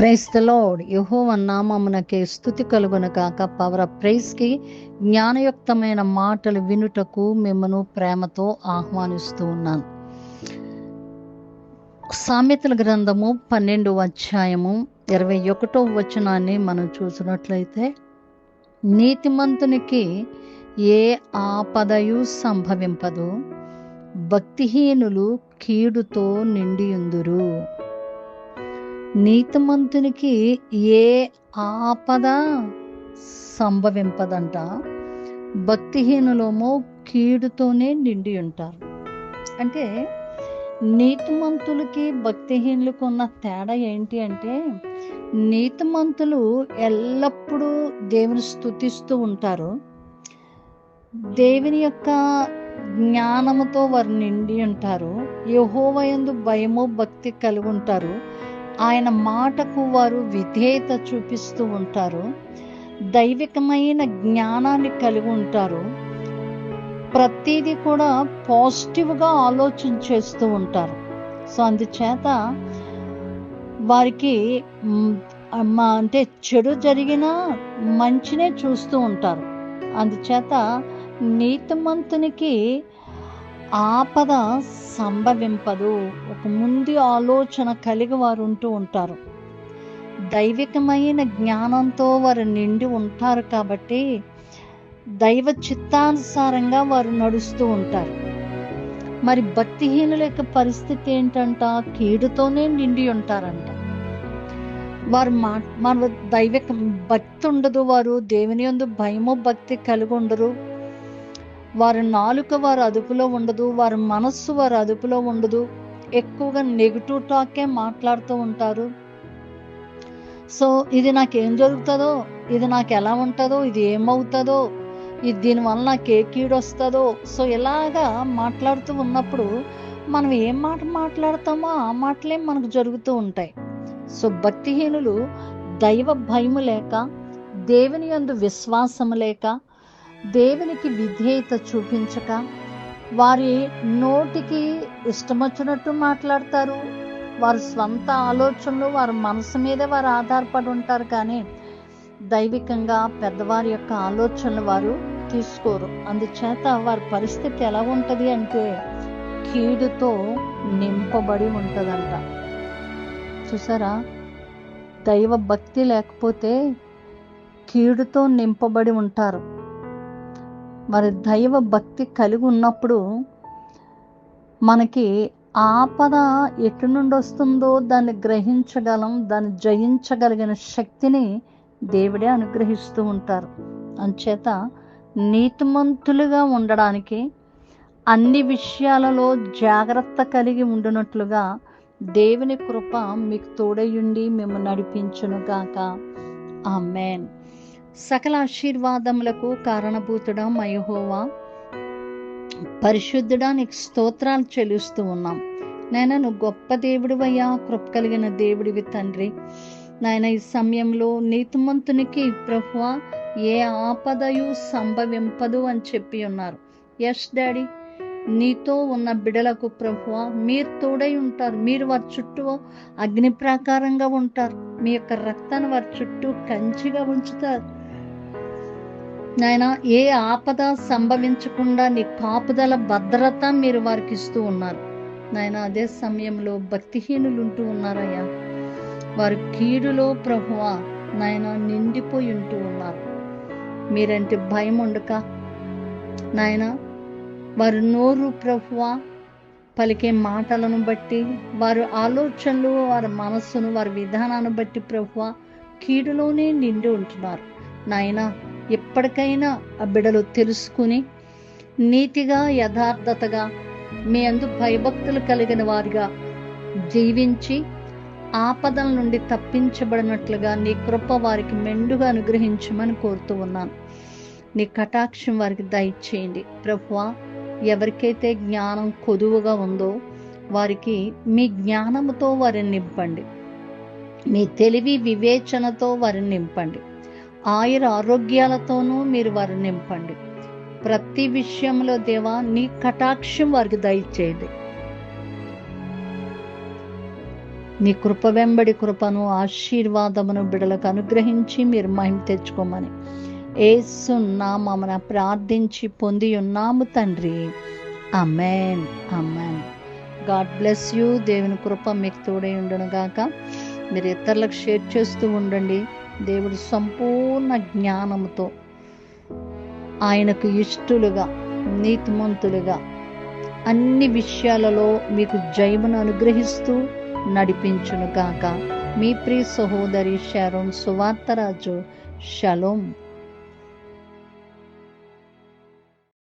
Price యహోవ lord నామమునకే స్థుతి కలుగును కాక పవర్ ప్రైస్కి జ్ఞానయుక్తమైన మాటలు వినుటకు మిమ్మను ప్రేమతో ఆహ్వానిస్తూ ఉన్నాను. సామెతల గ్రంథము పన్నెండు అధ్యాయము ఇరవై ఒకటో వచనాన్ని మనం చూసినట్లయితే నీతిమంతునికి ఏ ఆపదయు సంభవింపదు. భక్తిహీనులు కీడుతో నిండియుందురు. నీతిమంతునికి ఏ ఆపద సంభవింపదంట. భక్తిహీనులమో కీడుతోనే నిండి ఉంటారు. అంటే నీతిమంతులకి భక్తిహీనులకు ఉన్న తేడా ఏంటి అంటే నీతిమంతులు ఎల్లప్పుడూ దేవుని స్థుతిస్తూ ఉంటారు. దేవుని యొక్క జ్ఞానముతో వారు నిండి ఉంటారు. యహోవయందు భయము భక్తి కలిగి ఉంటారు. ఆయన మాటకు వారు విధేయత చూపిస్తూ ఉంటారు. దైవికమైన జ్ఞానాన్ని కలిగి ఉంటారు. ప్రతిదీ కూడా పాజిటివ్గా ఆలోచన చేస్తూ ఉంటారు. సో అందుచేత వారికి మా అంటే చెడు జరిగినా మంచినే చూస్తూ ఉంటారు. అందుచేత నీతిమంతునికి ఆపద సంభవింపదు. ఒక ముందు ఆలోచన కలిగి వారు ఉంటూ ఉంటారు. దైవికమైన జ్ఞానంతో వారు నిండి ఉంటారు కాబట్టి దైవ చిత్తానుసారంగా వారు నడుస్తూ ఉంటారు. మరి భక్తిహీనుల యొక్క పరిస్థితి ఏంటంట? కీడుతోనే నిండి ఉంటారంట. వారు మా మన దైవిక భక్తి ఉండదు వారు. దేవుని యందు భయము భక్తి కలిగి ఉండరు వారి నాలుక వారి అదుపులో ఉండదు వారి మనస్సు వారి అదుపులో ఉండదు. ఎక్కువగా నెగిటివ్ టాకే మాట్లాడుతూ ఉంటారు. సో ఇది నాకేం జరుగుతుందో ఇది నాకు ఎలా ఉంటుందో ఇది ఏమవుతుందో ఇది దీనివల్ల నాకు ఏ కీడు వస్తుందో సో ఇలాగా మాట్లాడుతూ ఉన్నప్పుడు మనం ఏం మాట మాట్లాడతామో ఆ మాటలే మనకు జరుగుతూ ఉంటాయి. సో భక్తిహీనులు దైవ భయము లేక దేవుని యందు విశ్వాసము లేక దేవునికి విధేయత చూపించక వారి నోటికి ఇష్టమొచ్చినట్టు మాట్లాడతారు. వారి స్వంత ఆలోచనలు వారి మనసు మీదే వారు ఆధారపడి ఉంటారు కానీ దైవికంగా పెద్దవారి యొక్క ఆలోచనలు వారు తీసుకోరు. అందుచేత వారి పరిస్థితి ఎలా ఉంటుంది అంటే కీడుతో నింపబడి ఉంటుందంట. చూసారా? దైవ భక్తి లేకపోతే కీడుతో నింపబడి ఉంటారు. మరి దైవ భక్తి కలిగి ఉన్నప్పుడు మనకి ఆపద ఎటు నుండి వస్తుందో దాన్ని గ్రహించగలం దాన్ని జయించగలిగిన శక్తిని దేవుడే అనుగ్రహిస్తూ ఉంటారు. అంచేత నీతిమంతులుగా ఉండడానికి అన్ని విషయాలలో జాగ్రత్త కలిగి ఉండునట్లుగా దేవుని కృప మీకు తోడయుండి మేము నడిపించునుగాక ఆమెన్. సకల ఆశీర్వాదములకు కారణభూతుడా మయహోవా పరిశుద్ధుడా నీకు స్తోత్రాలు చెల్లిస్తూ ఉన్నాం. నాయన నువ్వు గొప్ప దేవుడివయ్యా కృప కలిగిన దేవుడివి తండ్రి. నాయన ఈ సమయంలో నీతిమంతునికి ప్రభువ ఏ ఆపదయు సంభవింపదు అని చెప్పి ఉన్నారు. ఎస్ డాడీ నీతో ఉన్న బిడలకు ప్రభువ మీరు తోడై ఉంటారు. మీరు వారి చుట్టూ అగ్ని ప్రాకారంగా ఉంటారు. మీ యొక్క రక్తాన్ని వారి చుట్టూ కంచిగా ఉంచుతారు. నాయన ఏ ఆపద సంభవించకుండా నీ కాపుదల భద్రత మీరు వారికి ఇస్తూ ఉన్నారు. నాయన అదే సమయంలో భక్తిహీనులు ఉంటూ ఉన్నారయ్యా. వారు కీడులో ప్రభువ నాయన నిండిపోయి ఉంటూ ఉన్నారు. మీరంటే భయం ఉండక. నాయన వారు నోరు ప్రభువ పలికే మాటలను బట్టి వారి ఆలోచనలు వారి మనస్సును వారి విధానాన్ని బట్టి ప్రభువ కీడులోనే నిండి ఉంటున్నారు. నాయనా ఎప్పటికైనా ఆ బిడలు తెలుసుకుని నీతిగా యథార్థతగా మీ అందు భయభక్తులు కలిగిన వారిగా జీవించి ఆపదల నుండి తప్పించబడినట్లుగా నీ కృప వారికి మెండుగా అనుగ్రహించమని కోరుతూ ఉన్నాను. నీ కటాక్షం వారికి దయచేయండి. ప్రభువా ఎవరికైతే జ్ఞానం కొదువుగా ఉందో వారికి మీ జ్ఞానముతో వారిని నింపండి. మీ తెలివి వివేచనతో వారిని నింపండి. ఆయుర ఆరోగ్యాలతోనూ మీరు వారిని నింపండి. ప్రతి విషయంలో దేవా నీ కటాక్షం వారికి దయచేయండి. నీ కృప వెంబడి కృపను ఆశీర్వాదమును బిడలకు అనుగ్రహించి మీరు మహిమ తెచ్చుకోమని ఏసు నామమున ప్రార్థించి పొంది ఉన్నాము తండ్రి. Amen amen God bless you. దేవుని కృప మీకు తోడై ఉండను గాక. మీరు ఇతరులకు షేర్ చేస్తూ ఉండండి. దేవుడు సంపూర్ణ జ్ఞానముతో ఆయనకు ఇష్టలుగా నీతిమంతులుగా అన్ని విషయాలలో మీకు జయమును అనుగ్రహిస్తూ నడిపించును కాక మీ ప్రియ సహోదరి షారోన్ సువార్తరాజు. షలోం.